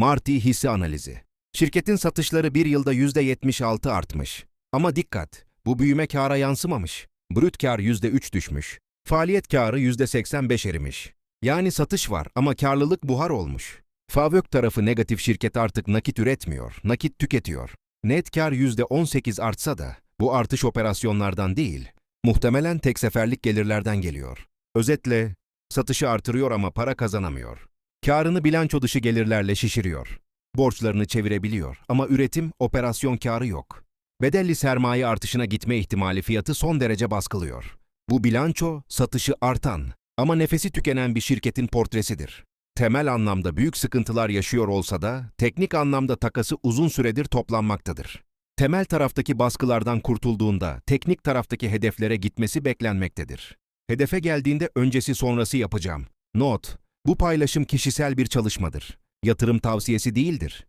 Marti hisse analizi. Şirketin satışları bir yılda %76 artmış. Ama dikkat, bu büyüme kâra yansımamış. Brüt kâr %3 düşmüş. Faaliyet kârı %85 erimiş. Yani satış var ama karlılık buhar olmuş. Favök tarafı negatif şirket artık nakit üretmiyor, nakit tüketiyor. Net kar %18 artsa da bu artış operasyonlardan değil, muhtemelen tek seferlik gelirlerden geliyor. Özetle, satışı artırıyor ama para kazanamıyor. Karını bilanço dışı gelirlerle şişiriyor. Borçlarını çevirebiliyor ama üretim, operasyon karı yok. Bedelli sermaye artışına gitme ihtimali fiyatı son derece baskılıyor. Bu bilanço, satışı artan ama nefesi tükenen bir şirketin portresidir. Temel anlamda büyük sıkıntılar yaşıyor olsa da teknik anlamda takası uzun süredir toplanmaktadır. Temel taraftaki baskılardan kurtulduğunda teknik taraftaki hedeflere gitmesi beklenmektedir. Hedefe geldiğinde öncesi sonrası yapacağım. Not: Bu paylaşım kişisel bir çalışmadır. Yatırım tavsiyesi değildir.